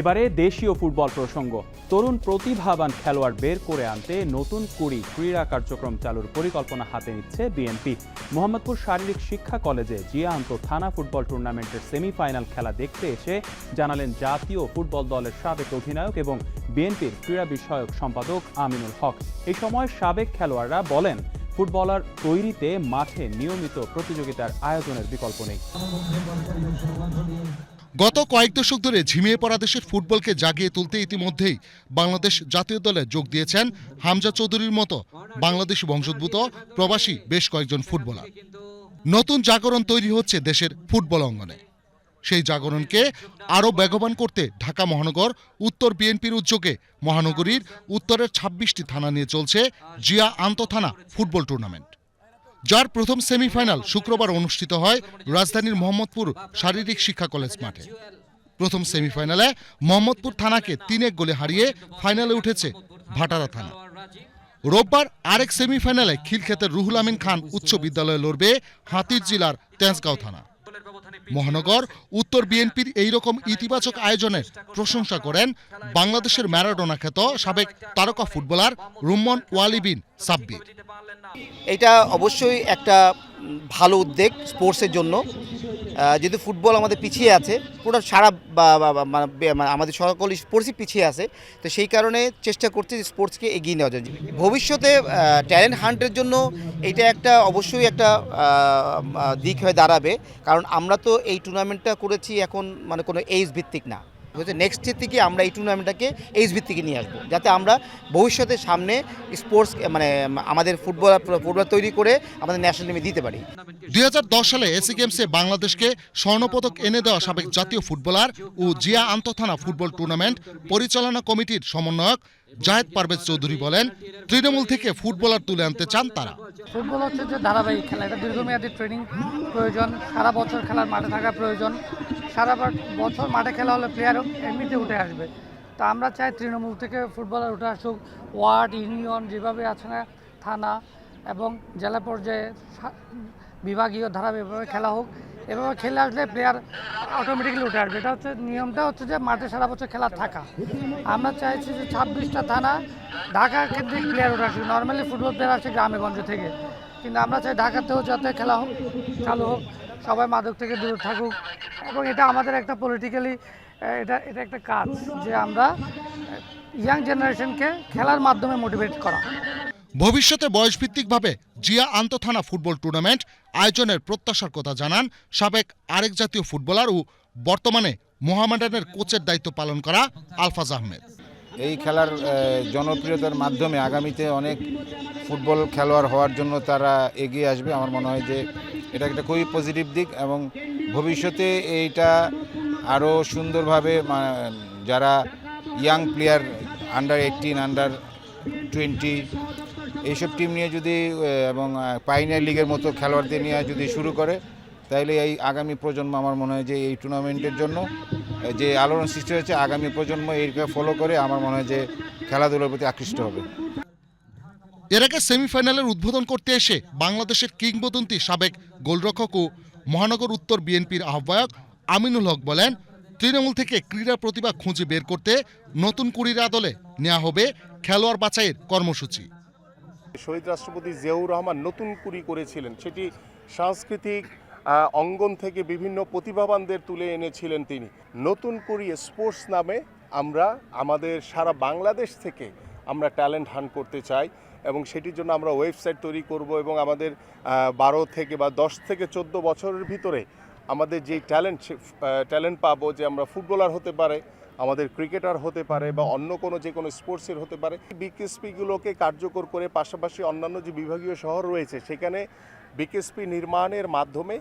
এবারে দেশীয় ফুটবল প্রসঙ্গ। তরুণ প্রতিভাবান খেলোয়াড় বের করে আনতে নতুন কুড়ি ক্রীড়া কার্যক্রম চালুর পরিকল্পনা হাতে নিচ্ছে বিএনপি। মোহাম্মদপুর শারীরিক শিক্ষা কলেজে জিয়া আন্ত থানা ফুটবল টুর্নামেন্টের সেমিফাইনাল খেলা দেখতে এসে জানালেন জাতীয় ফুটবল দলের সাবেক অধিনায়ক এবং বিএনপির ক্রীড়া বিষয়ক সম্পাদক আমিনুল হক। এই সময় সাবেক খেলোয়াড়রা বলেন, ফুটবলার তৈরিতে মাঠে নিয়মিত প্রতিযোগিতার আয়োজনের বিকল্প নেই। গত কয়েক দশক ধরে ঝিমিয়ে পড়া দেশের ফুটবলকে জাগিয়ে তুলতে ইতিমধ্যেই বাংলাদেশ জাতীয় দলে যোগ দিয়েছেন হামজা চৌধুরীর মতো বাংলাদেশি বংশোদ্ভূত প্রবাসী বেশ কয়েকজন ফুটবলার। নতুন জাগরণ তৈরি হচ্ছে দেশের ফুটবল অঙ্গনে। সেই জাগরণকে আরও বেগবান করতে ঢাকা মহানগর, উত্তর বিএনপির উদ্যোগে মহানগরীর উত্তরের ছাব্বিশটি থানা নিয়ে চলছে জিয়া আন্তঃথানা ফুটবল টুর্নামেন্ট। যার প্রথম সেমিফাইনাল শুক্রবার অনুষ্ঠিত হয় রাজধানীর মোহাম্মদপুর শারীরিক শিক্ষা কলেজ মাঠে। প্রথম সেমিফাইনালে মোহাম্মদপুর থানাকে তিন এক গোলে হারিয়ে ফাইনালে উঠেছে ভাটারা থানা। রোববার আরেক সেমিফাইনালে খিলক্ষেতের রুহুল আমিন খান উচ্চ বিদ্যালয়ে লড়বে হাতির জেলার তেজগাঁও থানা। মহানগর, উত্তর বিএনপির এই রকম ইতিবাচক আয়োজনের প্রশংসা করেন বাংলাদেশের ম্যারাডোনা খ্যাত সাবেক তারকা ফুটবলার রুম্মন ওয়ালিবিন সাব্বির এটা অবশ্যই একটা ভালো উদ্যোগ স্পোর্টসের জন্য। যেহেতু ফুটবল আমাদের পিছিয়ে আছে, পুরো সারা মানে মানে আমাদের সকল স্পোর্টসই পিছিয়ে আছে, তো সেই কারণে চেষ্টা করছি স্পোর্টসকে এগিয়ে নেওয়ার জন্য। ভবিষ্যতে ট্যালেন্ট হান্টের জন্য এটা একটা অবশ্যই একটা দিক হয়ে দাঁড়াবে, কারণ আমরা তো এই টুর্নামেন্টটা করেছি এখন মানে কোনো এইজ ভিত্তিক না। হচ্ছে নেক্সট ইয়ার থেকে আমরা এই টুর্নামেন্টটাকে এইচ ভিত্তিকে নিয়ে আসব। যাতে আমরা ভবিষ্যতে সামনে স্পোর্টস মানে আমাদের ফুটবল ফুটবল তৈরি করে আমাদের ন্যাশনাল টিমে দিতে পারি। দু হাজার দশ সালে এসি গেমসে বাংলাদেশকে স্বর্ণপদক এনে দেওয়া সাবেক জাতীয় ফুটবলার ও জিয়া আন্তঃথানা ফুটবল টুর্নামেন্ট পরিচালনা কমিটির সমন্বয়ক জাহেদ পারভেজ চৌধুরী বলেন তৃণমূল থেকে ফুটবলার তুলে আনতে চান তারা। ফুটবল হচ্ছে যে ধারাবাহিক খেলা এটা দীর্ঘমেয়াদী ট্রেনিং প্রয়োজন সারা বছর খেলার মাঠে থাকা প্রয়োজন। সারা বছর মাঠে খেলা হলে প্লেয়ার এমনিতে উঠে আসবে। তা আমরা চাই তৃণমূল থেকে ফুটবলার উঠে আসুক, ওয়ার্ড, ইউনিয়ন যেভাবে আছে না, থানা এবং জেলা পর্যায়ে বিভাগীয় ধারা ধারাবাহিকভাবে খেলা হোক। এভাবে খেলে আসলে প্লেয়ার অটোমেটিক্যালি উঠে আসবে। এটা হচ্ছে নিয়মটা হচ্ছে যে মাঠে সারা বছর খেলা থাকা। আমরা চাইছি যে ছাব্বিশটা থানা ঢাকা কেন্দ্রিক প্লেয়ার উঠে আসবে নর্মালি ফুটবল প্লেয়ার আসে গ্রামেগঞ্জ থেকে। কিন্তু আমরা চাই ঢাকাতেও যাতে খেলা হোক, চালু হোক। সবাই মাদক থেকে দূরে থাকুক। এবং এটা আমাদের একটা পলিটিক্যালি এটা এটা একটা কাজ যে আমরা ইয়াং জেনারেশনকে খেলার মাধ্যমে মোটিভেট করা। ভবিষ্যতে বয়সভিত্তিকভাবে জিয়া আন্তঃথানা ফুটবল টুর্নামেন্ট আয়োজনের প্রত্যাশার কথা জানান সাবেক আরেক জাতীয় ফুটবলার ও বর্তমানে মোহামেডানের কোচের দায়িত্ব পালন করা আলফাজ আহমেদ। এই খেলার জনপ্রিয়তার মাধ্যমে আগামীতে অনেক ফুটবল খেলোয়াড় হওয়ার জন্য তারা এগিয়ে আসবে। আমার মনে হয় যে এটা একটা খুবই পজিটিভ দিক এবং ভবিষ্যতে এইটা আরও সুন্দরভাবে যারা young player under eighteen under twenty এইসব টিম নিয়ে যদি এবং পাইনিয়ার লিগের মতো খেলোয়াড়দের নিয়ে যদি শুরু করে তাইলে এই আগামী প্রজন্ম আমার মনে হয় যে এই টুর্নামেন্টের জন্য যে আলোড়ন সৃষ্টি হয়েছে আগামী প্রজন্ম এইটা ফলো করে আমার মনে হয় যে খেলাধুলার প্রতি আকৃষ্ট হবে। এর আগে সেমিফাইনালের উদ্বোধন করতে এসে বাংলাদেশের কিংবদন্তি সাবেক গোলরক্ষক ও মহানগর উত্তর বিএনপির আহ্বায়ক আমিনুল হক বলেন তৃণমূল থেকে ক্রীড়া প্রতিভা খুঁজে বের করতে নতুন কুড়ির আদলে নেওয়া হবে খেলোয়াড় বাছাইয়ের কর্মসূচি। শহীদ রাষ্ট্রপতি জিয়াউর রহমান নতুন কুড়ি করেছিলেন সেটি সাংস্কৃতিক অঙ্গন থেকে বিভিন্ন প্রতিভাবানদের তুলে এনেছিলেন তিনি। নতুন কুড়ি স্পোর্টস নামে আমরা, আমাদের সারা বাংলাদেশ থেকে আমরা ট্যালেন্ট হান্ট করতে চাই এবং সেটির জন্য আমরা ওয়েবসাইট তৈরি করব এবং আমাদের বারো থেকে বা দশ থেকে চোদ্দ বছরের ভিতরে আমাদের যেই ট্যালেন্ট ট্যালেন্ট পাবো যে আমরা ফুটবলার হতে পারে, আমাদের ক্রিকেটার হতে পারে বা অন্য কোনো যে কোনো স্পোর্টসের হতে পারে বিকেএসপিগুলোকে কার্যকর করে পাশাপাশি অন্যান্য যে বিভাগীয় শহর রয়েছে, সেখানে বিকেএসপি নির্মাণের মাধ্যমে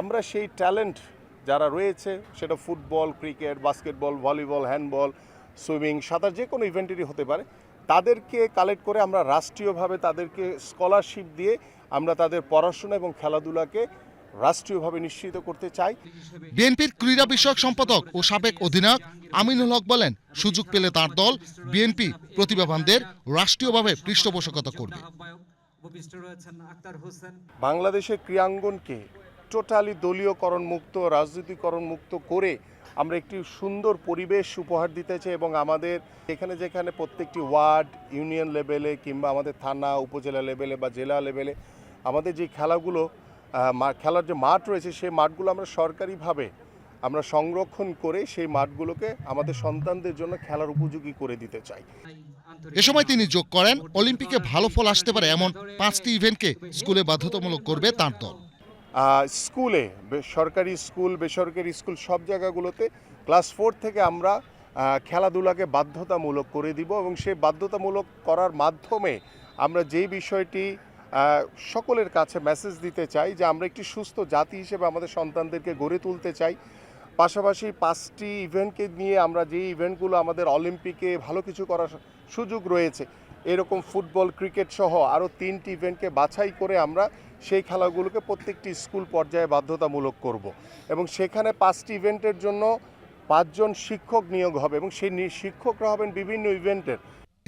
আমরা সেই ট্যালেন্ট যারা রয়েছে, সেটা football, cricket, basketball, volleyball, handball, swimming, সাঁতার যে কোনো ইভেন্টেরই হতে পারে, তাদেরকে কালেক্ট করে আমরা রাষ্ট্রীয়ভাবে তাদেরকে স্কলারশিপ দিয়ে আমরা তাদের পড়াশোনা এবং খেলাধুলাকে রাষ্ট্রীয়ভাবে নিশ্চিত করতে চাই। বিএনপির ক্রীড়া বিষয়ক সম্পাদক ও সাবেক অধিনায়ক আমিনুল হক বলেন, সুযোগ পেলে তার দল বিএনপি প্রতিভাবানদের রাষ্ট্রীয়ভাবে পৃষ্ঠপোষকতা করবে। বাংলাদেশের ক্রীড়াঙ্গনকে টোটালি দলীয়করণ মুক্ত রাজনীতিকরণ মুক্ত করে আমরা একটি সুন্দর পরিবেশ উপহার দিতে চাই এবং আমাদের এখানে যেখানে প্রত্যেকটি ওয়ার্ড ইউনিয়ন লেভেলে কিংবা আমাদের থানা উপজেলা লেভেলে বা জেলা লেভেলে আমাদের যে খেলাগুলো খেলার যে মাঠ রয়েছে সেই মাঠগুলো আমরা সরকারিভাবে আমরা সংরক্ষণ করে সেই মাঠগুলোকে আমাদের সন্তানদের জন্য খেলার উপযোগী করে দিতে চাই। এ সময় তিনি যোগ করেন, অলিম্পিকে ভালো ফল আসতে পারে এমন পাঁচটি ইভেন্টকে স্কুলে বাধ্যতামূলক করবে তার দল। স্কুলে সরকারি স্কুল, বেসরকারি স্কুল সব জায়গাগুলোতে ক্লাস ফোর থেকে আমরা খেলাধুলাকে বাধ্যতামূলক করে দিব এবং সেই বাধ্যতামূলক করার মাধ্যমে আমরা যেই বিষয়টি সকলের কাছে মেসেজ দিতে চাই যে আমরা একটি সুস্থ জাতি হিসেবে আমাদের সন্তানদেরকে গড়ে তুলতে চাই। পাশাপাশি পাঁচটি ইভেন্টকে নিয়ে আমরা যে ইভেন্টগুলো আমাদের অলিম্পিকে ভালো কিছু করার সুযোগ রয়েছে, এরকম ফুটবল ক্রিকেট সহ আরও তিনটি ইভেন্টকে বাছাই করে আমরা সেই খেলাগুলোকে প্রত্যেকটি স্কুল পর্যায়ে বাধ্যতামূলক করব। এবং সেখানে পাঁচটি ইভেন্টের জন্য পাঁচজন শিক্ষক নিয়োগ হবে এবং সেই শিক্ষকরা হবেন বিভিন্ন ইভেন্টের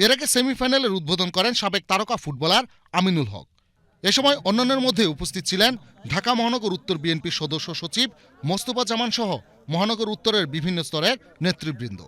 এর আগে সেমিফাইনালের উদ্বোধন করেন সাবেক তারকা ফুটবলার আমিনুল হক। এ সময় অন্যান্যের মধ্যে উপস্থিত ছিলেন ঢাকা মহানগর উত্তর বিএনপির সদস্য সচিব মোস্তফা জামান সহ মহানগর উত্তরের বিভিন্ন স্তরের নেতৃবৃন্দ।